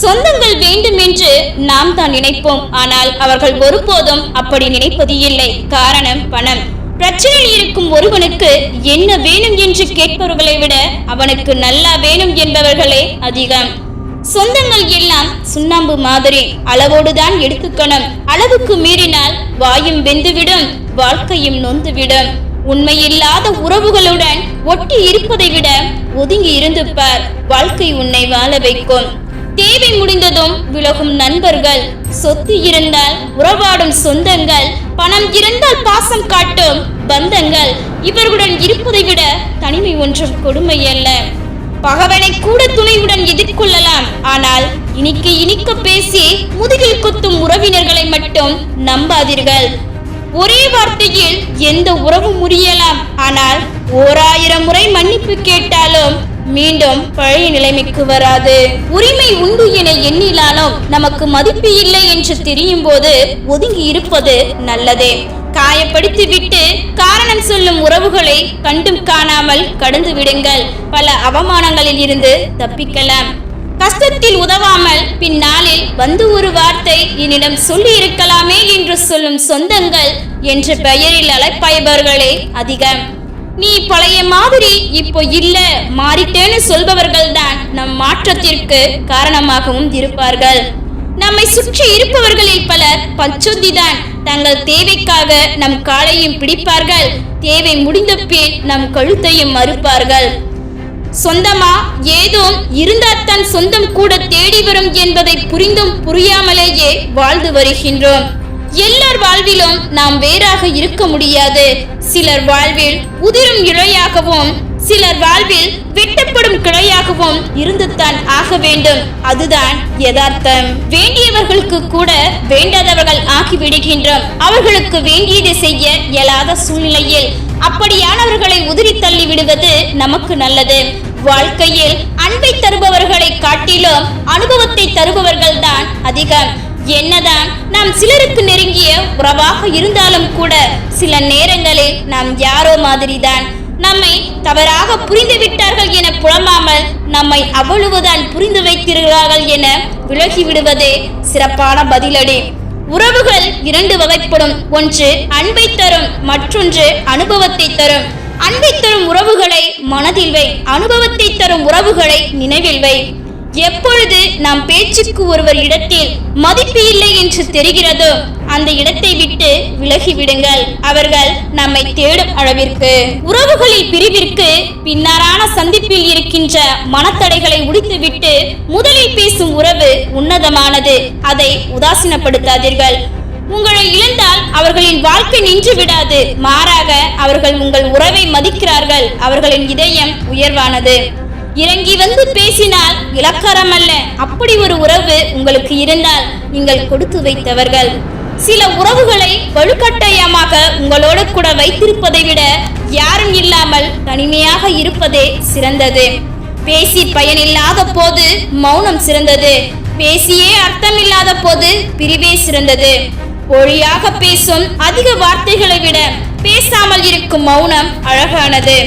சொந்தங்கள் வேண்டும் என்று நாம் தான் நினைப்போம். ஆனால் அவர்கள் ஒருபோதும் அப்படி நினைப்பது இல்லை காரணம் பணம். பிரச்சனையில் இருக்கும் ஒருவனுக்கு என்ன வேணும் என்று கேட்பவர்களை விட அவனுக்கு நல்லா வேணும் என்பவர்களே அதிகம். சொந்தங்கள் எல்லாம் சுண்ணாம்பு மாதிரி. அளவோடுதான் எடுத்துக்கணும். அளவுக்கு மீறினால் வாயும் வெந்துவிடும் வாழ்க்கையும் நொந்துவிடும். உண்மையில்லாத உறவுகளுடன் ஒட்டி இருப்பதை விட ஒதுங்கி இருந்து பார் வாழ்க்கை உன்னை வாழ வைக்கும். தேவை முடிந்ததும் விலகும் நண்பர்கள். சொத்து இருந்தால் உறவாடும் சொந்தங்கள். பணம் இருந்தால் பாசம் காட்டும் பந்தங்கள். இவர்களுடன் இருப்பதை விட தனிமை ஒன்றும் கொடுமை அல்ல. பகவனை கூட துணையுடன் எதிர்கொள்ளலாம். ஆனால் இனிக்க இனிக்க பேசி முதுகில் குத்தும் உறவினர்களை மட்டும் நம்பாதீர்கள். ஒரே வார்த்தையில் எந்த உறவும் முறியலாம். ஆனால் ஓராயிரம் முறை மன்னிப்பு கேட்டாலும் மீண்டும் பழைய நிலைமைக்கு வராது. உரிமை உண்டு என எண்ணினாலும் நமக்கு மதிப்பு இல்லை என்று தெரியும் போது ஒதுங்கி இருப்பது நல்லதே. காயப்படுத்தி விட்டு காரணம் சொல்லும் உறவுகளை கண்டும் காணாமல் கடந்து விடுங்கள். பல அவமானங்களில் இருந்து தப்பிக்கலாம். கஷ்டத்தில் உதவாமல் பின்னாளில் வந்து ஒரு வார்த்தை என்னிடம் சொல்லி இருக்கலாமே என்று சொல்லும் சொந்தங்கள் என்ற பெயரில் அழைப்பாய்பவர்களே அதிகம். நீ பழைய மாதிரி இப்போ இல்ல. மாறிட்டேன்னு சொல்பவர்கள் தான் நம் மாற்றத்திற்கு காரணமாகவும் இருப்பார்கள். நம்மை சுற்றி இருப்பவர்களில் பலர் பச்சொந்திதான் தங்கள் தேவைக்காக நம் காலையும் பிடிப்பார்கள். தேவை முடிந்த பின் நம் கழுத்தையும் மறுப்பார்கள் சொந்தமா? ஏதோ இருந்தால்தான் சொந்தம் கூட தேடி வரும் என்பதை புரிந்தும் புரியாமலேயே வாழ்ந்து வருகின்றோம். எல்லார் வாழ்விலும் நாம் வேறாக இருக்க முடியாது. சிலர் வாழ்வில் உதிரும் இழையாகவும் சிலர் வாழ்வில் வெட்டப்படும் கிளையாகவும் இருந்துதான் ஆக வேண்டும். அதுதான் யதார்த்தம். வேண்டியவர்களுக்கு கூட வேண்டாதவர்கள் ஆகிவிடுகின்றோம். அவர்களுக்கு வேண்டியதை செய்ய இயலாத சூழ்நிலையில் அப்படியானவர்களை உதிரி தள்ளி விடுவது நமக்கு நல்லது. வாழ்க்கையில் அன்பை தருபவர்களை காட்டிலும் அனுபவத்தை தருபவர்கள் தான் அதிகம். என்னதான் நாம் சிலருக்கு நெருங்கிய உறவாக இருந்தாலும் கூட சில நேரங்களில் நாம் யாரோ மாதிரிதான் நம்மை தவறாக புரிந்து விட்டார்கள் என புலம்பாமல் நம்மை அவ்வளவுதான் புரிந்து வைத்திருக்கிறார்கள் என விலகி விடுவதே சிறப்பான பதிலடி. உறவுகள் இரண்டு வகைப்படும். ஒன்று அன்பை தரும் மற்றொன்று அனுபவத்தை தரும். அன்பை தரும் உறவுகளை மனதில் வை அனுபவத்தை தரும் உறவுகளை நினைவில் வை. எப்பொழுது நாம் பேச்சுக்கு ஒருவர் இடத்தில் மதிப்பு இல்லை என்று தெரிகிறதோ அந்த இடத்தை விட்டு விலகி விடுங்கள். அவர்கள் நம்மை தேடும் அளவிற்கு. உறவுகளில் பிரிவிற்கு பின்னரான சந்திப்பில் இருக்கின்ற மனத்தடைகளை உடைத்துவிட்டு முதலில் பேசும் உறவு உன்னதமானது. அதை உதாசீனப்படுத்தாதீர்கள். உங்களை இழந்தால் அவர்களின் வாழ்க்கை நின்று விடாது. மாறாக அவர்கள் உங்கள் உறவை மதிக்கிறார்கள். அவர்களின் இதயம் உயர்வானது. இறங்கி வந்து பேசினால் இலக்காரம் அல்ல அப்படி ஒரு உறவு உங்களுக்கு இருந்தால் நீங்கள் கொடுத்து வைத்தவர்கள். சில உறவுகளை வலுக்கட்டாயமாக உங்களோடு கூட வைத்திருப்பதை விட யாரும் இல்லாமல் தனிமையாக இருப்பதே சிறந்தது. பேசி பயனில்லாத போது மௌனம் சிறந்தது. பேசியே அர்த்தமில்லாத போது பிரிவே சிறந்தது. ஒழியாக பேசும் அதிக வார்த்தைகளை விட பேசாமல் இருக்கும் மௌனம் அழகானது.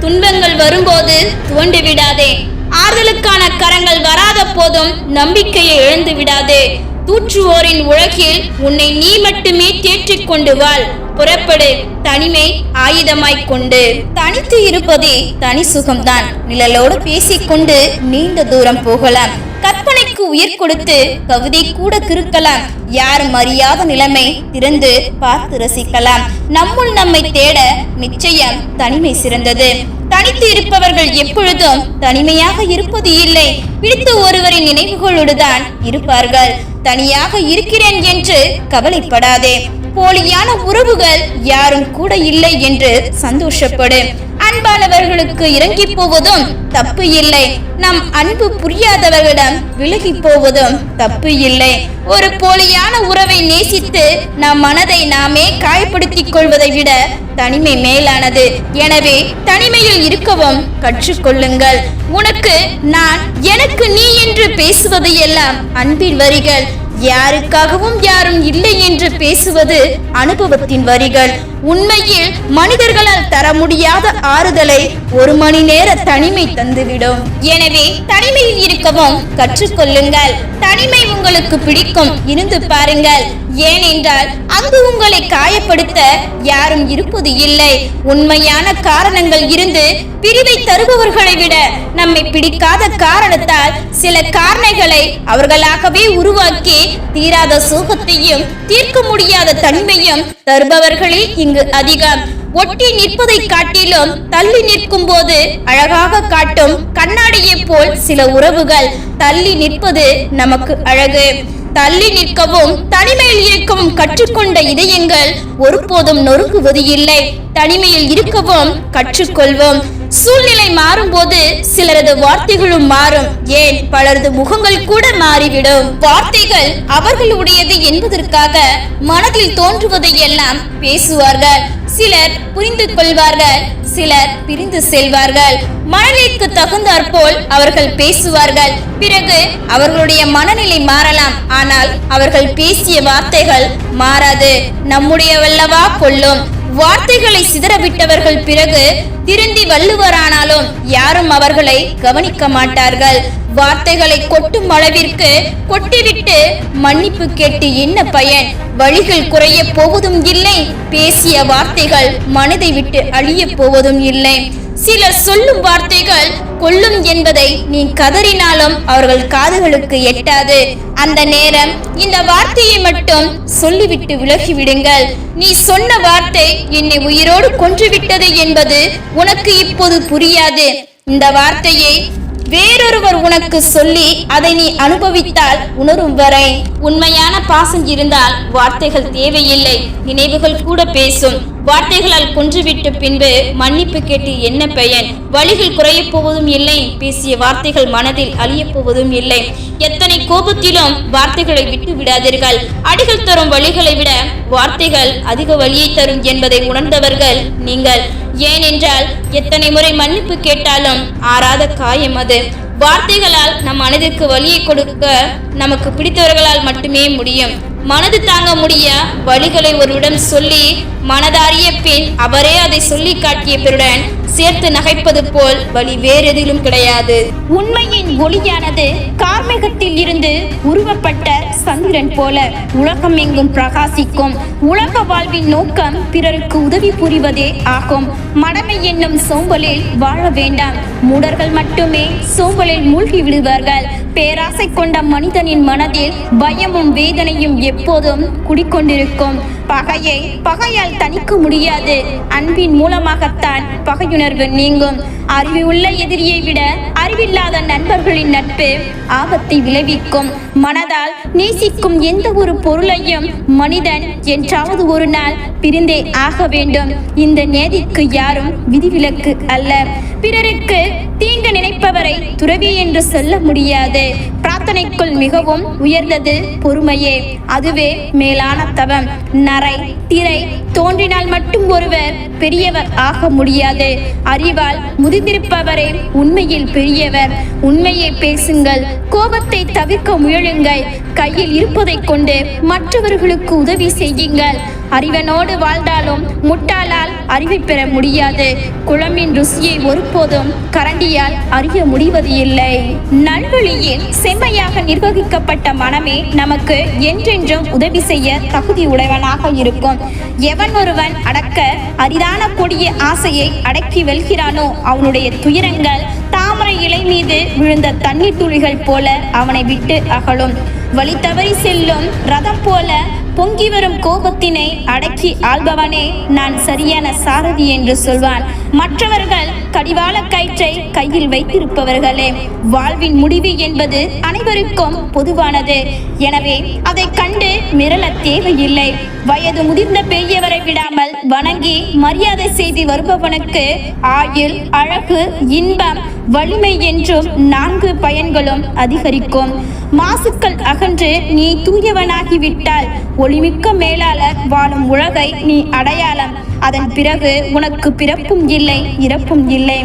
துன்பங்கள் வரும்போது துவண்டு விடாதே. ஆறுதலுக்கான கரங்கள் வராத போதும் நம்பிக்கையை இழந்து விடாதே. தூற்றுவோரின் உலகில் உன்னை நீ மட்டுமே தேற்றிக் கொண்டு வாழ். புறப்படு தனிமை ஆயுதமாய் கொண்டு. தனித்து இருப்பதே தனி சுகம்தான். நிழலோடு பேசிக்கொண்டு நீண்ட தூரம் போகலாம். கற்பனைக்கு உயிர் கொடுத்து கவிதை கூட கிறுக்கலாம். யாரும் அறியாத நிலைமை திறந்து பார்த்து ரசிக்கலாம். நம்முள் நம்மை தேட நிச்சயம் தனிமை சிறந்தது. தனித்து இருப்பவர்கள் எப்பொழுதும் தனிமையாக இருப்பது இல்லை. பிடித்த ஒருவரின் நினைவுகளோடுதான் இருப்பார்கள். தனியாக இருக்கிறேன் என்று கவலைப்படாதே. போலியான உறவுகள் யாரும் கூட இல்லை என்று சந்தோஷப்படு. அன்பானவர்களுக்கு இறங்கி போவதும் தப்பு இல்லை. நம் அன்பு புரியாதவர்களிடம் விலகி போவதும் தப்பு இல்லை. ஒரு போலியான உறவை நேசித்து நம் மனதை நாமே காயப்படுத்திக் கொள்வதை விட தனிமை மேலானது. எனவே தனிமையில் இருக்கவும் கற்றுக்கொள்ளுங்கள். உனக்கு நான் எனக்கு நீ என்று பேசுவதையெல்லாம் அன்பின் வரிகள். யாருக்காகவும் யாரும் இல்லை என்று பேசுவது அனுபவத்தின் வரிகள். உண்மையில் மனிதர்களால் தர முடியாத ஆறுதலை ஒரு மணி நேர தனிமை தந்துவிடும். எனவே தனிமையில் இருக்கவும் கற்றுக்கொள்ளுங்கள். தனிமை உங்களுக்கு பிடிக்கும். இருந்து பாருங்கள். ஏனென்றால் அங்கு உங்களை காயப்படுத்த யாரும் இருப்பது இல்லை. உண்மையான காரணங்கள் இருந்து பிரிவை தருபவர்களை விட நம்மை பிடிக்காத காரணத்தால் சில காரணைகளை அவர்களாகவே உருவாக்கி தீராத சோகத்தையும் தீர்க்க முடியாத தன்மையும் தருபவர்களே இங்கு அதிகம். ஒட்டி நிற்பதை காட்டிலும் தள்ளி நிற்கும் போது அழகாக காட்டும் கண்ணாடியைப் போல் சில உறவுகள். தள்ளி நிற்பது நமக்கு அழகு. தள்ளி நிற்கவும் தனிமையில் இருக்கவும் கற்றுக்கொண்ட இதயங்கள் ஒருபோதும் நொறுங்குவது இல்லை. தனிமையில் இருக்கவும் கற்றுக்கொள்வோம். சூழ்நிலை மாறும்போது சிலரது வார்த்தைகளும் மாறும். ஏன்? பலரது முகங்கள் கூட மாறிவிடும். வார்த்தைகள் அவர்களுடையது என்பதற்காக மனதில் தோன்றுவதை எல்லாம் பேசுவார்கள். சிலர் புரிந்து கொள்வார்கள் சிலர் பிரிந்து செல்வார்கள். மனநிலைக்கு தகுந்தாற்போல் அவர்கள் பேசுவார்கள். பிறகு அவர்களுடைய மனநிலை மாறலாம். ஆனால் அவர்கள் பேசிய வார்த்தைகள் மாறாது. நம்முடையவல்லவா கொள்ளும். வார்த்தைகளை சிதறவிட்டவர்கள் பிறகு திருந்தி வள்ளுவரானாலும் யாரும் அவர்களை கவனிக்க மாட்டார்கள். வார்த்தைகளை கொட்டும் அளவிற்கு கொட்டிவிட்டு மன்னிப்பு கேட்டு என்ன பயன்? வழிகள் குறைய போவதும் இல்லை பேசிய வார்த்தைகள் மனதை விட்டு அழிய போவதும் இல்லை. சிலர் சொல்லும் வார்த்தைகள் கொல்லும் என்பதை நீ கதறினாலும் அவர்கள் காதுகளுக்கு எட்டாது. அந்த நேரம் இந்த வார்த்தையை மட்டும் சொல்லிவிட்டு விலகி விடுங்கள் நீ சொன்ன வார்த்தை என்னை உயிரோடு கொன்றுவிட்டது என்பது உனக்கு இப்போது புரியாது. இந்த வார்த்தையை வேறொருவர் உனக்கு சொல்லி அதை நீ அனுபவித்தால் உணரும் வரை. உண்மையான பாசம் இருந்தால் வார்த்தைகள் தேவையில்லை. நினைவுகள் கூட பேசும். வார்த்தைகளால் கொன்றுவிட்டு பின்பு மன்னிப்பு கேட்டு என்ன பயன்? வழிகள் குறையப் போவதும் இல்லை. பேசிய வார்த்தைகள் மனதில் அழியப் போவதும் இல்லை. எத்தனை கோபத்திலும் வார்த்தைகளை விட்டு விடாதீர்கள். அடிகள் தரும் வழிகளை விட வார்த்தைகள் அதிக வழியை தரும் என்பதை உணர்ந்தவர்கள் நீங்கள். ஏனென்றால் எத்தனை முறை மன்னிப்பு கேட்டாலும் ஆறாத காயம் அது. வார்த்தைகளால் நம் மனதிற்கு வலியை கொடுக்க நமக்கு பிடித்தவர்களால் மட்டுமே முடியும். மனது தாங்க முடிய வழிகளை ஒருவிடம் சொல்லி மனதாரிய பின் அவரே அதை சொல்லி காட்டிய பிறருடன் சேர்த்து நகைப்பது போல் வழி வேறெதிலும் கிடையாது. உண்மையின் ஒளியானது கார்மேகத்தில் இருந்து உருவப்பட்ட சந்திரன் போல உலகம் எங்கும் பிரகாசிக்கும். உலக வாழ்வின் நோக்கம் பிறருக்கு உதவி புரிவதே ஆகும். மடமை என்னும் சோம்பலில் வாழ வேண்டாம். மூடர்கள் மட்டுமே சோம்பலில் மூழ்கி விடுவார்கள். பேராசை கொண்ட மனிதனின் மனதில் பயமும் வேதனையும் எப்போதும் குடிக்கொண்டிருக்கும். பகையை பகையால் தணிக்க முடியாது. அன்பின் மூலமாகத்தான் பகையுணர்வு நீங்கும். அறிவு உள்ள எதிரியை விட அறிவில்லாத நண்பர்களின் நட்பு ஆபத்தை விளைவிக்கும். மனதால் நேசிக்கும் எந்த ஒரு பொருளையும் மனிதன் என்றாவது ஒரு நாள் பிரிந்தே ஆக வேண்டும். இந்த நேதிக்கு யாரும் விதிவிலக்கு அல்ல. பிறருக்கு தீங்கு நினைப்பவரை துறவி என்று சொல்ல முடியாது. பிரார்த்தனைக்குள் மிகவும் உயர்ந்தது பொறுமையே. அதுவே மேலான தவம். நரை திரை தோன்றினால் மட்டும் ஒருவர் பெரியவர் ஆக முடியாது. அறிவால் முதிர்ந்திருப்பவரே உண்மையில் பெரியவர். உண்மையை பேசுங்கள் கோபத்தை தவிர்க்க முயலுங்கள். கையில் இருப்பதைக் கொண்டு மற்றவர்களுக்கு உதவி செய்யுங்கள். அறிவனோடு வாழ்ந்தாலும் முட்டாளால் அறிவை பெற முடியாது. குழம்பின் ருசியை ஒருபோதும் கரண்டியால் அறிய முடிவது இல்லை. நல்வழியில் செம்மையாக நிர்வகிக்கப்பட்ட மனமே நமக்கு என்றென்றும் உதவி செய்ய தகுதி உடையவனாக இருக்கும். எவன் ஒருவன் அடக்க அரிதான கொடிய ஆசையை அடக்கி வெல்கிறானோ அவனுடைய துயரங்கள் தாமரை இலை மீது விழுந்த தண்ணீர் துளிகள் போல அவனை விட்டு அகலும். வழி தவறி செல்லும் ரதம் போல பொங்கி வரும் கோபத்தினை அடக்கி ஆள்பவனே நான் சரியான சாரதி என்று சொல்வான். மற்றவர்கள் கடிவாள கயிற்றை கையில் வைத்திருப்பவர்களே வாழ்வின் முடிவு என்பது அனைவருக்கும் பொதுவானது. எனவே அதை கண்டு மிரள தேவையில்லை. வயது முதிர்ந்த பெரியவரை விடாமல் வணங்கி மரியாதை செய்து வருபவனுக்கு ஆயுள் அழகு இன்பம் வலிமை என்றும் நான்கு பயன்களும் அதிகரிக்கும். மாசுக்கள் அகன்று நீ தூயவனாகிவிட்டால் ஒளிமிக்க மேலாளர் வாழும் உலகை நீ அடையாளம். அதன் பிறகு உனக்கு பிறப்பும் இல்லை இறப்பும் இல்லை.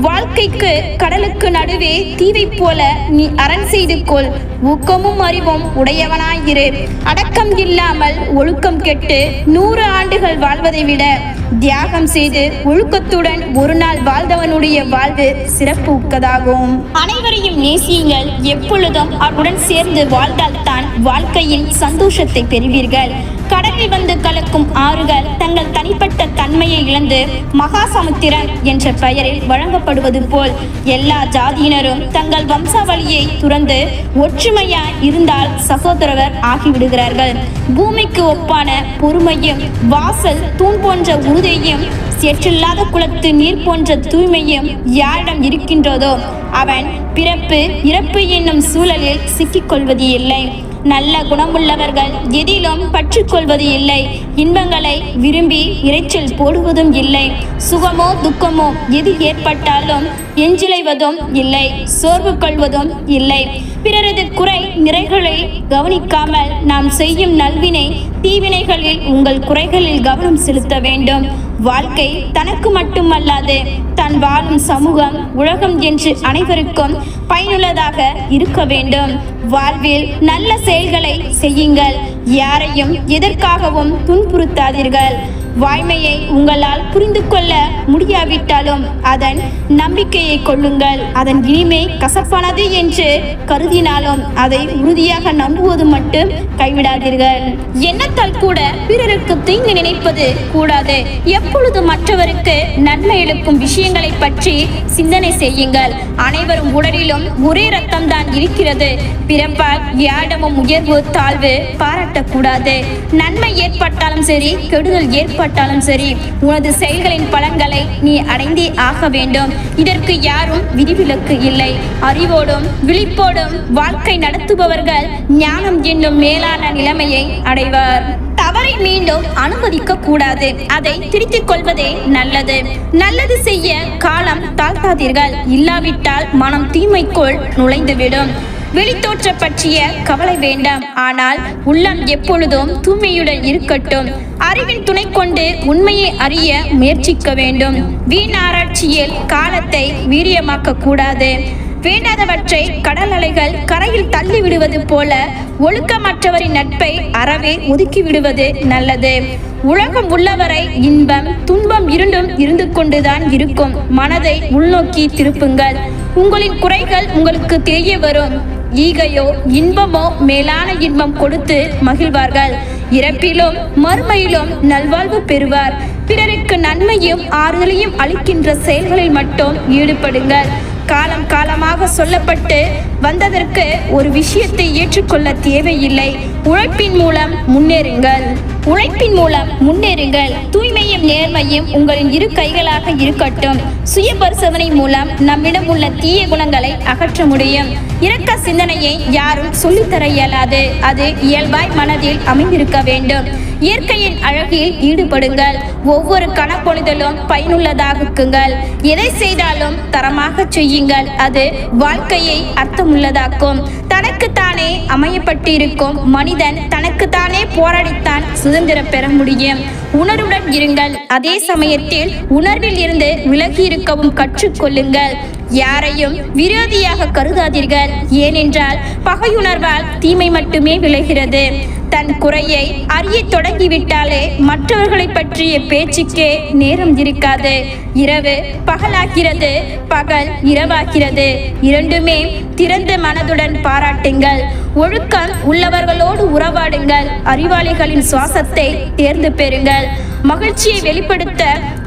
வாழ்க்கைக்கு கடலுக்கு நடுவே தீவை போல நீ அரண் செய்து கொள். ஊக்கமும் அறிவும் உடையவனாயிரு. அடக்கம் இல்லாமல் ஒழுக்கம் கெட்டு நூறு ஆண்டுகள் வாழ்வதை விட தியாகம் செய்து ஒழுக்கத்துடன் ஒரு நாள் வாழ்ந்தவனுடைய வாழ்வு சிறப்பு உக்கதாகும். அனைவரையும் நேசியுங்கள். எப்பொழுதும் அவருடன் சேர்ந்து வாழ்ந்தால்தான் வாழ்க்கையின் சந்தோஷத்தை பெறுவீர்கள். கடலில் வந்து கலக்கும் ஆறுகள் தங்கள் தனிப்பட்ட தன்மையை இழந்து மகாசமுத்திரன் என்ற பெயரில் வழங்கப்படுவது போல் எல்லா ஜாதியினரும் தங்கள் வம்சாவளியை துறந்து ஒற்றுமையாய் இருந்தால் சகோதரர் ஆகிவிடுகிறார்கள். பூமிக்கு ஒப்பான பொறுமையும் வாசல் தூண் போன்ற உறுதியும் சேற்றில்லாத குளத்து நீர் போன்ற தூய்மையும் யாரிடம் இருக்கின்றதோ அவன் பிறப்பு இறப்பு என்னும் சூழலில் சிக்கிக்கொள்வது இல்லை நல்ல குணமுள்ளவர்கள் எதிலும் பற்றுக்கொள்வது இல்லை. இன்பங்களை விரும்பி இரைச்சல் போடுவதும் இல்லை. சுகமோ துக்கமோ எது ஏற்பட்டாலும் எஞ்சிலைவதும் இல்லை சோர்வு கொள்வதும் இல்லை. பிறரது குறை நிறைகளை கவனிக்காமல் நாம் செய்யும் நல்வினை தீவினைகளில் உங்கள் குறைகளில் கவனம் செலுத்த வேண்டும். வாழ்க்கை தனக்கு மட்டுமல்லாது தன் வாழும் சமூகம் உலகம் என்று அனைவருக்கும் பயனுள்ளதாக இருக்க வேண்டும். வாழ்வில் நல்ல செயல்களை செய்யுங்கள். யாரையும் எதற்காகவும் துன்புறுத்தாதீர்கள். வாய்மையை உங்களால் புரிந்து கொள்ள முடியாவிட்டாலும் அதன் நம்பிக்கையை கொள்ளுங்கள். அதன் இனிமை கசப்பானது என்று கருதினாலும் அதை உறுதியாக நம்புவது மட்டும் கைவிடாதீர்கள். எண்ணத்தால் கூட பிறருக்கு தீங்கு நினைப்பது கூடாது. எப்பொழுது மற்றவருக்கு நன்மை இழுக்கும் விஷயங்களை பற்றி சிந்தனை செய்யுங்கள். அனைவரும் உடலிலும் ஒரே ரத்தம் தான் இருக்கிறது. பிறப்பால் யாரிடமும் உயர்வு தாழ்வு பாராட்டக்கூடாது. நன்மை ஏற்பட்டாலும் சரி கெடுதல் ஏற்பட்டாலும் சரி உனது செயல்களின் பலன்களை நீ அடைந்தே ஆக வேண்டும். இதற்கு யாரும் விதிவிலக்கு இல்லை. அறிவோடும் விழிப்போடும் வாழ்க்கை நடத்துபவர்கள் ஞானம் என்னும் மேலான நிலைமையை அடைவார். தவறை மீண்டும் அனுமதிக்க கூடாது அதை திருத்திக் கொள்வதே நல்லது. நல்லது செய்ய காலம் தாழ்த்தாதீர்கள். இல்லாவிட்டால் மனம் தீமைக்குள் நுழைந்துவிடும். வெளித்தோற்ற பற்றிய கவலை வேண்டாம். ஆனால் உள்ளம் எப்பொழுதும் தூய்மையுடன் இருக்கட்டும். அறிவின் துணை கொண்டு உண்மையை அறிய முயற்சிக்க வேண்டும். வீண் ஆராய்ச்சியில் காலத்தை வீரியமாக்க கூடாது. வேண்டாதவற்றை கடல் அலைகள் கரையில் தள்ளி விடுவது போல ஒழுக்கமற்றவரின் நட்பை அறவே ஒதுக்கி விடுவது நல்லது. உலகம் உள்ளவரை இன்பம் துன்பம் இருண்டும் இருந்து கொண்டுதான் இருக்கும். மனதை உள்நோக்கி திருப்புங்கள். உங்களின் குறைகள் உங்களுக்கு தெரிய வரும். ஈகையோ இன்பமோ மேலான இன்பம் கொடுத்து மகிழ்வார்கள். இறப்பிலும் மறுமையிலும் நல்வாழ்வு பெறுவார். பிறருக்கு நன்மையும் ஆறுதலையும் அளிக்கின்ற செயல்களில் மட்டும் ஈடுபடுங்கள். காலம் காலமாக சொல்லப்பட்டு வந்ததற்கு ஒரு விஷயத்தை ஏற்றுக்கொள்ள தேவையில்லை. உழைப்பின் மூலம் முன்னேறுங்கள். உழைப்பின் மூலம் முன்னேறுங்கள். தூய்மையும் நேர்மையும் உங்களின் இரு கைகளாக இருக்கட்டும். சுய பரிசோதனை மூலம் நம்மிடம் உள்ள தீய குணங்களை அகற்ற முடியும். இரக்க சிந்தனையை யாரும் சொல்லித்தர இயலாது. அது இயல்பாய் மனதில் அமைந்திருக்க வேண்டும். இயற்கையின் அழகில் ஈடுபடுங்கள். ஒவ்வொரு கணப்பொழுதலும் பயனுள்ளதாக்குங்கள் எதை செய்தாலும் தரமாக செய்யுங்கள். அது வாழ்க்கையை அர்த்தமுள்ளதாக்கும். தனக்குத்தானே அமையப்பட்டிருக்கும் மனித மனிதன் தனக்குத்தானே போராடித்தான் சுதந்திரம் பெற முடியும். உணர்வுடன் இருங்கள். அதே சமயத்தில் உணர்வில் இருந்து விலகி இருக்கவும் கற்றுக்கொள்ளுங்கள். யாரையும் விரோதியாக கருதாதீர்கள். ஏனென்றால் பகையுணர்வால் தீமை மட்டுமே விளைகிறது. தன் குறையை அறிய தொடங்கிவிட்டாலே மற்றவர்களை பற்றிய பேச்சுக்கே நேரம் இருக்காது. இரவு பகலாகிறது பகல் இரவாகிறது. இரண்டுமே திறந்த மனதுடன் பாராட்டுங்கள். ஒழுக்கம் உள்ளவர்களோடு உறவாடுங்கள். அறிவாளிகளின் சுவாசத்தை தேர்ந்து பெறுங்கள். மகிழ்ச்சியை வெளிப்படுத்த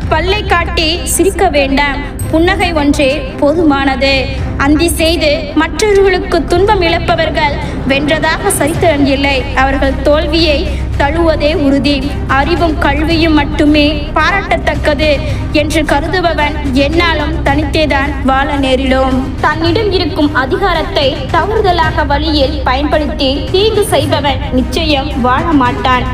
பல்லை காட்டி சிரிக்க வேண்டாம். புன்னகை ஒன்றே போதுமானது. அந்தி செய்து மற்றவர்களுக்கு துன்பம் இழப்பவர்கள் வென்றதாக சரித்திரம் இல்லை. அவர்கள் தோல்வியை தழுவதே உறுதி. அறிவும் கல்வியும் மட்டுமே பாராட்டத்தக்கது என்று கருதுபவன் என்னாலும் தனித்தேதான் வாழ நேரிடும். தன்னிடம் இருக்கும் அதிகாரத்தை தவறுதலாக வழியில் பயன்படுத்தி தீங்கு செய்பவன் நிச்சயம் வாழ மாட்டான்.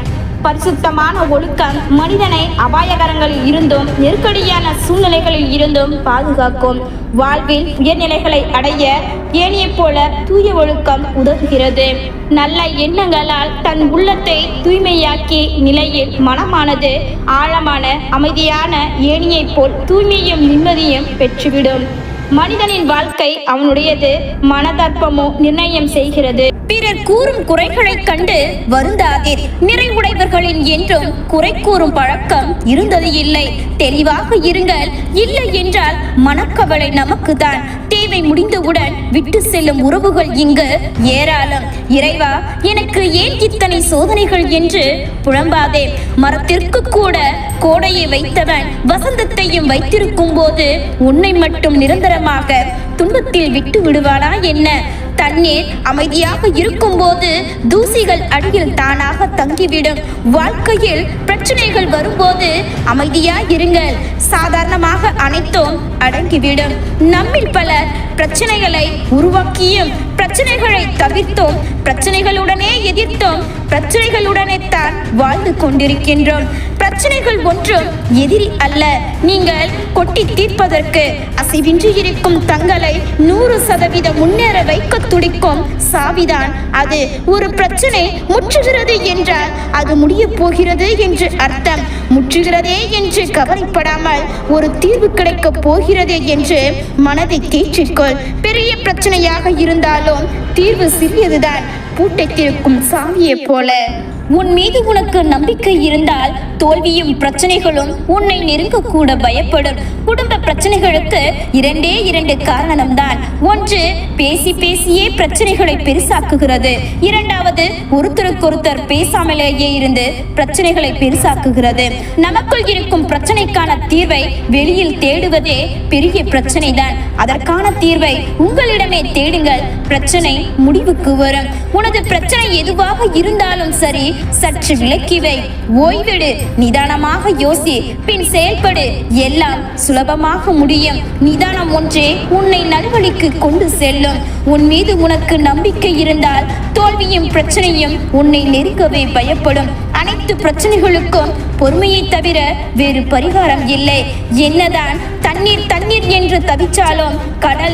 பரிசுத்தமான ஒழுக்கம் மனிதனை அபாயகரங்களில் இருந்தும் நெருக்கடியான சூழ்நிலைகளில் இருந்தும் பாதுகாக்கும். வாழ்வில் உயர்நிலைகளை அடைய ஏனியைப் போல தூய ஒழுக்கம் உதவுகிறது. நல்ல எண்ணங்களால் தன் உள்ளத்தை தூய்மையாக்கி நிலையில் மனமானது ஆழமான அமைதியான ஏனியைப் போல் தூய்மையும் நிம்மதியும் பெற்றுவிடும். மனிதனின் வாழ்க்கை அவனுடையது மனதர்ப்பமோ நிர்ணயம் செய்கிறது. பிறர் கூறும் குறைகளைக் கண்டு வருந்தாதீர் நிறைவுடையவர்களின் என்றும் குறை கூறும் பழக்கம் இருந்தது இல்லை. தெளிவாக இருங்கள். இல்லை என்றால் மனக்கவலை நமக்குதான் தேவை முடிந்தவுடன் விட்டு செல்லும் உறவுகள் இங்கு ஏராளம். இறைவா எனக்கு ஏன் இத்தனை சோதனைகள் என்று புலம்பாதே. மரத்திற்கு கூட கோடையை வைத்தவன் வசந்தத்தையும் வைத்திருக்கும் போது உன்னை மட்டும் நிரந்தரமாக துன்பத்தில் விட்டு விடுவானா என்ன? தண்ணீர் அமைதியாக இருக்கும்போது தூசிகள் அடியில் தானாக தங்கிவிடும். வாழ்க்கையில் பிரச்சனைகள் வரும்போது அமைதியா இருங்கள். சாதாரணமாக அனைத்தும் அடங்கிவிடும். நம்மில் பலர் பிரச்சனைகளை உருவாக்கியும் பிரச்சனைகளை தவிர்த்தோம். பிரச்சனைகளுடனே எதிர்த்தோம். பிரச்சனைகளுடனே தான் வாழ்ந்து கொண்டிருக்கின்றோம். பிரச்சனைகள் ஒன்றும் எதிரி அல்ல. நீங்கள் கொட்டி தீர்ப்பதற்கு அசைவின்றி இருக்கும் தங்களை நூறு சதவீதம் முன்னேற வைக்க துடிக்கும் சாவிதான் அது. ஒரு பிரச்சனை முற்றுகிறது என்றால் அது முடிய போகிறது என்று அர்த்தம். முற்றுகிறதே என்று கவலைப்படாமல் ஒரு தீர்வு கிடைக்கப் போகிறதே என்று மனதை தேற்றிக்கொள். பெரிய பிரச்சனையாக இருந்தாலும் தீர்வு சிறியதுதான். பூட்டைத்திருக்கும் திறக்கும் போல. உன் மீது உனக்கு நம்பிக்கை இருந்தால் தோல்வியும் பிரச்சனைகளும் உன்னை நெருங்க கூட பயப்படும். குடும்ப பிரச்சனைகளுக்கு இரண்டே இரண்டு காரணம்தான். ஒன்று பேசி பேசியே பிரச்சனைகளை பெருசாக்குகிறது. இரண்டாவது ஒருத்தருக்கொருத்தர் பேசாமலேயே இருந்து பிரச்சனைகளை பெருசாக்குகிறது. நமக்குள் இருக்கும் பிரச்சனைக்கான தீர்வை வெளியில் தேடுவதே பெரிய பிரச்சனை தான் அதற்கான தீர்வை உங்களிடமே தேடுங்கள். பிரச்சனை முடிவுக்கு வரும். உனது பிரச்சனை எதுவாக இருந்தாலும் சரி சற்று விலக்கிவை ஓய்வெடு. நிதானமாக யோசி பின் செயல்படு. எல்லாம் சுலபமாக முடியும். நிதானம் ஒன்றே உன்னை நல்வழிக்கு கொண்டு செல்லும். உன் மீது உனக்கு நம்பிக்கை இருந்தால் தோல்வியும் பிரச்சனையும் உன்னை நெருங்கவே பயப்படும். அனைத்து பிரச்சனைகளுக்கும் பொறுமையை தவிர வேறு பரிகாரம் இல்லை. என்னதான் தண்ணீர் தண்ணீர் என்று தவிச்சாலும் கடல்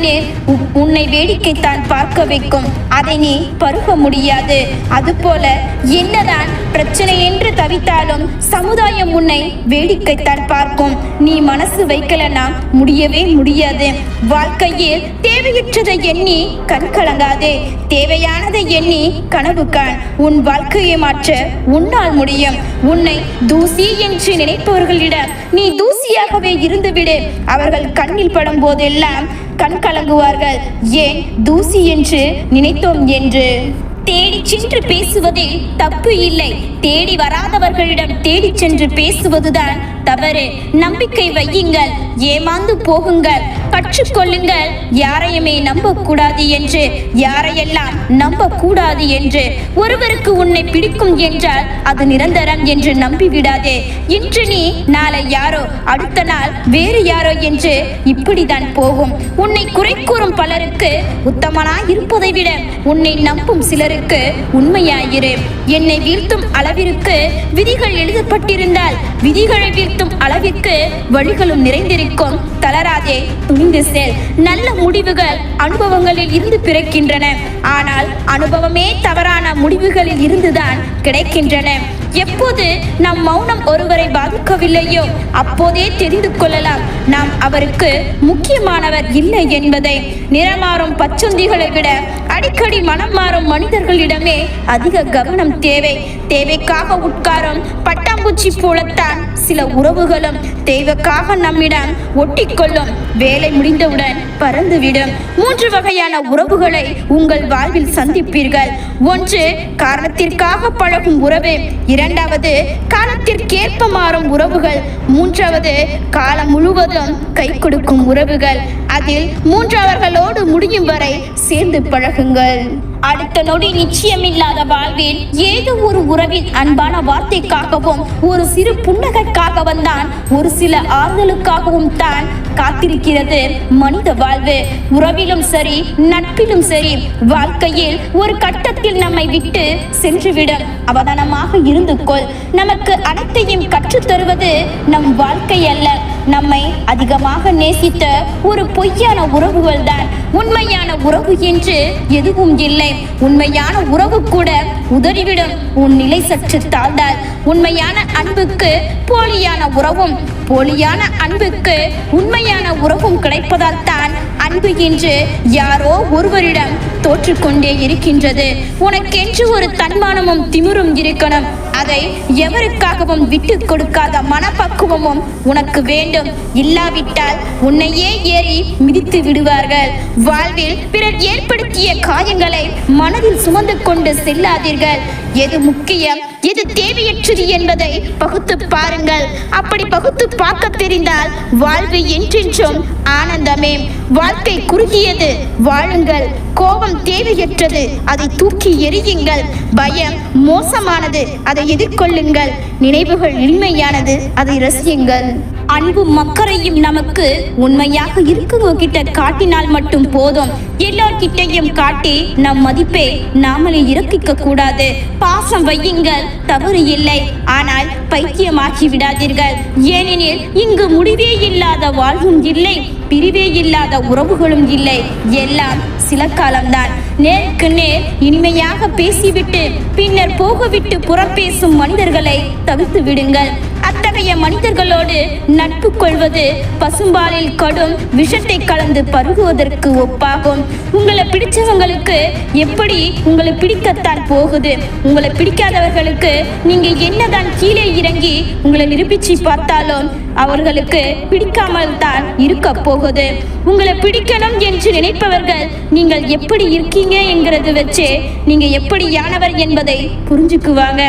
உ- உன்னை வேடிக்கைத்தான் பார்க்க வைக்கும். அதை நீ பருக முடியாது. அதுபோல என்னதான் பிரச்சனை என்று தவித்தாலும் சமுதாயம் உன்னை வேடிக்கைத்தான் பார்க்கும். நீ மனசு வைக்கலனா முடியவே முடியாது. வாழ்க்கையில் தேவையற்றதை எண்ணி கண் கலங்காதே. தேவையானதை எண்ணி கனவு காண். உன் வாழ்க்கையை மாற்ற உன்னால் முடியும். உன்னை தூசி என்று நினைப்பவர்களிடம் நீ தூசியாகவே இருந்துவிடு. அவர்கள் கண்ணில் படும் போதெல்லாம் கண் கலங்குவார்கள். ஏன் தூசி என்று நினைத்தோம் என்று? தேடி சென்று பேசுவதில் தப்பு இல்லை. தேடி வராதவர்களிடம் தேடி சென்று பேசுவதுதான் தவறு. நம்பிக்கை வையுங்கள் ஏமாந்து போகுங்கள் கற்றுக்கொள்ளுங்கள். யாரையுமே நம்பக்கூடாது என்று யாரையெல்லாம் நம்பக்கூடாது என்று. ஒருவருக்கு உன்னை பிடிக்கும் என்றால் அது நிரந்தரம் என்று நம்பிவிடாதே. இன்று நீ நாளை யாரோ அடுத்த நாள் வேறு யாரோ என்று இப்படிதான் போகும். உன்னை குறை கூறும் பலருக்கு உத்தமனாய் இருப்பதை விட உன்னை நம்பும் சிலர் சிலருக்கு உண்மையாயிரு. என்னை வீழ்த்தும் அளவிற்கு விதிகள் எழுதப்பட்டிருந்தால் விதிகளை வீழ்த்தும் அளவிற்கு வழிகளும் நிறைந்திருக்கும். தளராதே துணிந்து செல். நல்ல முடிவுகள் அனுபவங்களில் இருந்து பிறக்கின்றன. ஆனால் அனுபவமே தவறான முடிவுகளில் இருந்துதான் கிடைக்கின்றன. எப்போது நம் மௌனம் ஒருவரை பாதிக்கவில்லையோ அப்போதே தெரிந்து கொள்ளலாம். நாம் அவருக்கு முக்கியமானவர் இல்லை என்பதை. நிறமாறும் பச்சுந்திகளை விட அடிக்கடி மனம் மாறும் மனிதர் மனிதர்களிடமே அதிக கவனம் தேவை. தேவைக்காக உட்காரும் பட்டாம்பூச்சி போலத்தான் சில உறவுகளும் தேவைக்காக நம்மிடம் ஒட்டிக்கொள்ளும். வேலை முடிந்தவுடன் பறந்துவிடும். மூன்று வகையான உறவுகளை உங்கள் வாழ்வில் சந்திப்பீர்கள். ஒன்று காரணத்திற்காக பழகும் உறவு. இரண்டாவது காலத்திற்கேற்ப மாறும் உறவுகள். மூன்றாவது காலம் முழுவதும் கை கொடுக்கும் உறவுகள். அதில் மூன்றாவர்களோடு முடியும் வரை சேர்ந்து பழகுங்கள். அடுத்த நொடி நிச்சயமில்லாத வாழ்வில் ஏதோ ஒரு உறவின் அன்பான வார்த்தைக்காகவும் ஒரு சிறு புன்னகைக்காகவும் தான் ஒரு சில ஆறுதலுக்காகவும் தான் காத்திருக்கிறது. மனித வாழ்வு உறவிலும் சரி நட்பிலும் சரி வாழ்க்கையில் ஒரு கட்டத்தில் நம்மை விட்டு சென்றுவிடும் அவதானமாக இருந்து கொள். நமக்கு அனைத்தையும் கற்றுத் தருவது நம் வாழ்க்கை அல்ல. நம்மை அதிகமாக நேசித்த ஒரு பொய்யான உறவுகள் தான் உண்மையான உறவு என்று எதுவும் இல்லை. உண்மையான உறவு கூட உதறிவிடும். உன் நிலை சற்று தாழ்ந்தால் உண்மையான அன்புக்கு போலியான உறவும் போலியான அன்புக்கு உண்மையான உறவும் கிடைப்பதால் தான் அன்பு என்று யாரோ ஒருவரிடம் தோற்றுக்கொண்டே இருக்கின்றது. உனக்கென்று ஒரு தன்மானமும் திமிரும் இருக்கணும். அதை எவருக்காகவும் விட்டு கொடுக்காத மனப்பக்குவமும் உனக்கு வேண்டும். இல்லாவிட்டால் உன்னையே ஏறி மிதித்து விடுவார்கள். வாழ்வில் பிறர் ஏற்படுத்திய காயங்களை மனதில் சுமந்து கொண்டு செல்லாதீர்கள். எது முக்கியம்? எது தேவையற்றது என்பதை பகுத்து பாருங்கள். அப்படி பகுத்து பார்க்க தெரிந்தால் வாழ்வு என்றென்றும் ஆனந்தமே. வாழ்க்கை குறுகியது வாழுங்கள். கோபம் தேவையற்றது அதை தூக்கி எறியுங்கள். பயம் மோசமானது அதை எதிர்கொள்ளுங்கள். நினைவுகள் இனிமையானது அதை ரசியுங்கள். அன்பும் மக்களையும் நமக்கு உண்மையாக இருக்கவங்க கிட்ட காட்டினால் மட்டும் போதும். எல்லார்கிட்டையும் காட்டி நம் மதிப்பை நாமளே இறக்கிக்க கூடாது. பாசம் வையுங்கள் தவறு இல்லை. ஆனால் பைத்தியமாக்கி விடாதீர்கள். ஏனெனில் இங்கு முடிவே இல்லாத வாழ்வும் இல்லை பிரிவே இல்லாத உறவுகளும் இல்லை. எல்லாம் சில காலம்தான். நேருக்கு நேர் இனிமையாக பேசிவிட்டு பின்னர் போகவிட்டு புறப்பேசும் மனிதர்களை தவிர்த்து விடுங்கள். அத்தகைய மனிதர்களோடு நட்பு கொள்வது பசும்பாலில் கடும் விஷத்தை கலந்து பருகுவதற்கு ஒப்பாகும். உங்களை பிடிச்சவங்களுக்கு எப்படி உங்களை பிடிக்கத்தான் போகுது? உங்களை பிடிக்காதவர்களுக்கு நீங்கள் என்னதான் கீழே இறங்கி உங்களை நிரூபிச்சு பார்த்தாலும் அவர்களுக்கு பிடிக்காமல் தான் இருக்க போகுது. உங்களை பிடிக்கணும் என்று நினைப்பவர்கள் நீங்கள் எப்படி இருக்கீங்க என்கிறது வச்சு நீங்க எப்படியானவர் என்பதை புரிஞ்சுக்குவாங்க.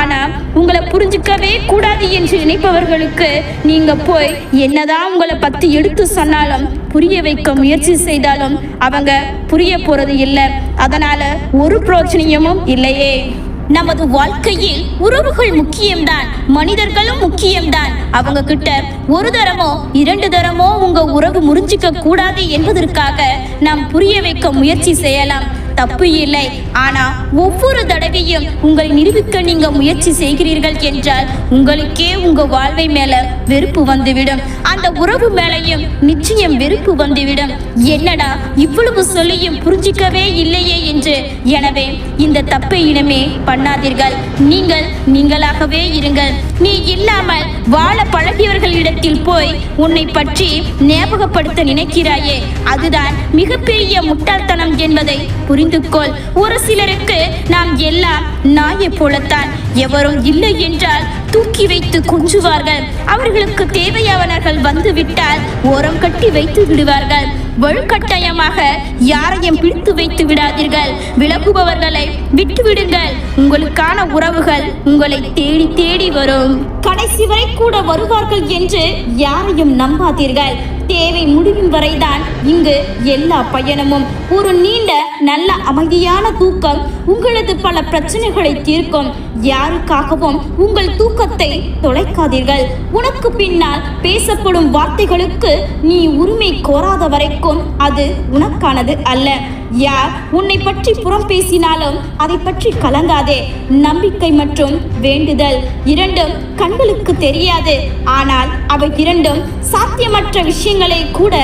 ஆனா உங்களை புரிஞ்சுக்கவே கூடாது என்று நினைப்பவர்களுக்கு நீங்க போய் என்னதான் உங்களை பத்தி எடுத்து சொன்னாலும் புரிய வைக்க முயற்சி செய்தாலும் அவங்க புரிய போறது இல்லை. அதனால ஒரு பிரச்சனையும் இல்லையே. நமது வாழ்க்கையில் உறவுகள் முக்கியம்தான் மனிதர்களும் முக்கியம்தான். அவங்க கிட்ட ஒரு தரமோ இரண்டு தரமோ உங்க உறவு முறிஞ்சிக்க கூடாது என்பதற்காக நாம் புரிய வைக்க முயற்சி செய்யலாம். தப்பு இல்லை. ஆனா ஒவ்வொரு தடவையும் உங்களை நிரூபிக்க நீங்க முயற்சி செய்கிறீர்கள் என்றால் உங்களுக்கே உங்க வாழ்வை மேல வெறுப்பு வந்துவிடும். அந்த உறவு மேலையும் நிச்சயம் வெறுப்பு வந்துவிடும். என்னடா இவ்வளவு சொல்லியும் புரிஞ்சிக்கவே இல்லையே என்று. எனவே இந்த தப்பை இனமே பண்ணாதீர்கள். நீங்கள் நீங்களாகவே இருங்கள். நீ இல்லாமல் வாழ பழகியவர்களிடத்தில் போய் உன்னை பற்றி ஞாபகப்படுத்த நினைக்கிறாயே. அதுதான் மிகப்பெரிய முட்டாள்தனம் என்பதை புரிந்து கொள் ஒரு சிலருக்கு நாம் எல்லாம் நாயை போலத்தான். எவரும் இல்லை என்றால் தூக்கி வைத்து கொஞ்சுவார்கள். அவர்களுக்கு தேவையானவர்கள் வந்து விட்டால் ஓரம் கட்டி வைத்து விடுவார்கள். வலுக்கட்டாயமாக யாரையும் பிடித்து வைத்து விடாதீர்கள். விலகுபவர்களை விட்டு விடுங்கள் உங்களுக்கான உறவுகள் உங்களை தேடி தேடி வரும். கடைசி வரை கூட வருவார்கள் என்று யாரையும் நம்பாதீர்கள். தேவை முடியும் வரைதான் இங்கு எல்லா பயணமும். ஒரு நீண்ட நல்ல அமைதியான தூக்கம் உங்களது பல பிரச்சனைகளை தீர்க்கும். யாருக்காகவும் உங்கள் தூக்கத்தை தொலைக்காதீர்கள். உனக்கு பின்னால் பேசப்படும் வார்த்தைகளுக்கு நீ உரிமை கோராத வரைக்கும் அது உனக்கானது அல்ல. யார் உன்னை பற்றி புறம் பேசினாலும் அதை பற்றி கலங்காதே. நம்பிக்கை மற்றும் வேண்டுதல் இரண்டும் கண்களுக்கு தெரியாது. ஆனால் அவை இரண்டும் சாத்தியமற்ற விஷயங்களை கூட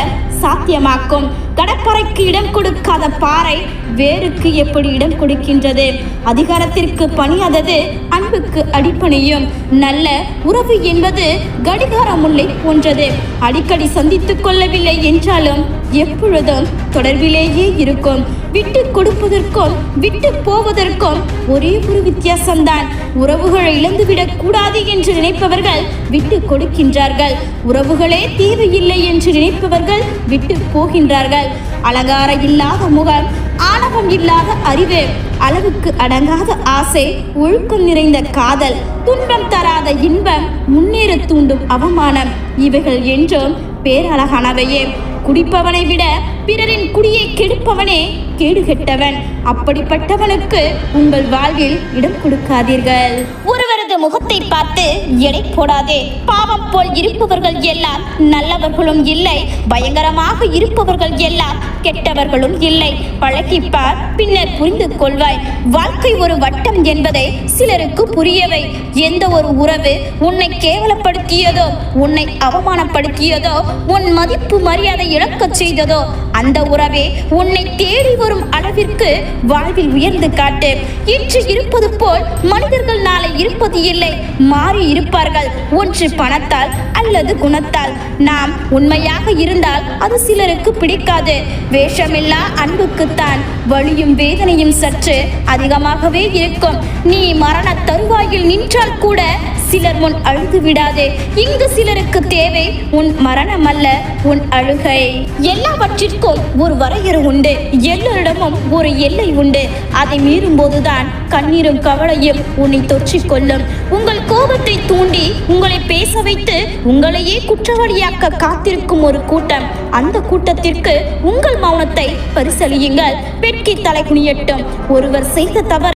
சாத்தியமாக்கும். கடற்கரைக்கு இடம் கொடுக்காத பாறை வேருக்கு எப்படி இடம் கொடுக்கின்றது? அதிகாரத்திற்கு பணியாதது அன்புக்கு அடிப்பணியும். நல்ல உறவு என்பது கடிகார முல்லை போன்றது. அடிக்கடி சந்தித்துக் கொள்ளவில்லை என்றாலும் எப்பொழுதும் தொடர்பிலேயே இருக்கும். விட்டு கொடுப்பதற்கும் விட்டு போவதற்கும் ஒரே ஒரு வித்தியாசம்தான். உறவுகளை இழந்துவிடக் கூடாது என்று நினைப்பவர்கள் விட்டு கொடுக்கின்றார்கள். உறவுகளே தேவையில்லை என்று நினைப்பவர்கள் விட்டு போகின்றார்கள். அலங்கார இல்லாத முகம் ஆணவம் இல்லாத அறிவு அளவுக்கு அடங்காத ஆசை ஒழுக்கம் நிறைந்த காதல் துன்பம் தராத இன்பம் முன்னேற தூண்டும் அவமானம் இவைகள் என்றும் பேரழகானவையே. குடிப்பவனை விட பிறரின் குடியை கெடுப்பவனே கேடு கெட்டவன் அப்படிப்பட்டவனுக்கு உங்கள் வாழ்வில் இடம் கொடுக்காதீர்கள். ஒரு எனது முகத்தை பார்த்து எடை போடாதே. பாவம் போல் இருப்பவர்கள் எல்லாம் நல்லவர்களும் இல்லை. பயங்கரமாக இருப்பவர்கள் எல்லாம் கெட்டவர்களும் இல்லை. பழகிப்பார். பின்னர் புரிந்து கொள்வாய். வாழ்க்கை ஒரு வட்டம் என்பதை சிலருக்கு புரியவை. எந்த ஒரு உறவு உன்னை கேவலப்படுத்தியதோ உன்னை அவமானப்படுத்தியதோ உன் மதிப்பு மரியாதை இழக்கச் செய்ததோ அந்த உறவே உன்னை தேடி வரும் அளவிற்கு வாழ்வில் உயர்ந்து காட்டு. இன்று இருப்பது போல் மனிதர்கள் நாளை இருப்பது இல்லை மாறி இருப்பார்கள். ஒன்று பணத்தால் அல்லது குணத்தால். நாம் உண்மையாக இருந்தால் அது சிலருக்கு பிடிக்காது. வேஷமில்லா அன்புக்குத்தான் வலியும் வேதனையும் சற்று அதிகமாகவே இருக்கும். நீ மரண தருவாயில் நின்றால் கூட சிலர் முன் அழுது விடாதே. இங்கு சிலருக்கு தேவை உன் மரணம் அல்ல உன் அழுகை. எல்லாவற்றிற்கும் ஒரு வரையறு உண்டு. எல்லோரிடமும் ஒரு எல்லை உண்டு. அதை மீறும் போதுதான் கண்ணீரும் கவலையும் உன்னை தொற்றிக் கொள்ளும் உங்கள் கோபத்தை தூண்டி உங்களை பேச வைத்து உங்களையே குற்றவாளியாக்க காத்திருக்கும் ஒரு கூட்டம். அந்த கூட்டத்திற்கு உங்கள் மௌனத்தை பரிசலியுங்கள் வெட்கி தலை குனியட்டும். ஒருவர் செய்த தவறு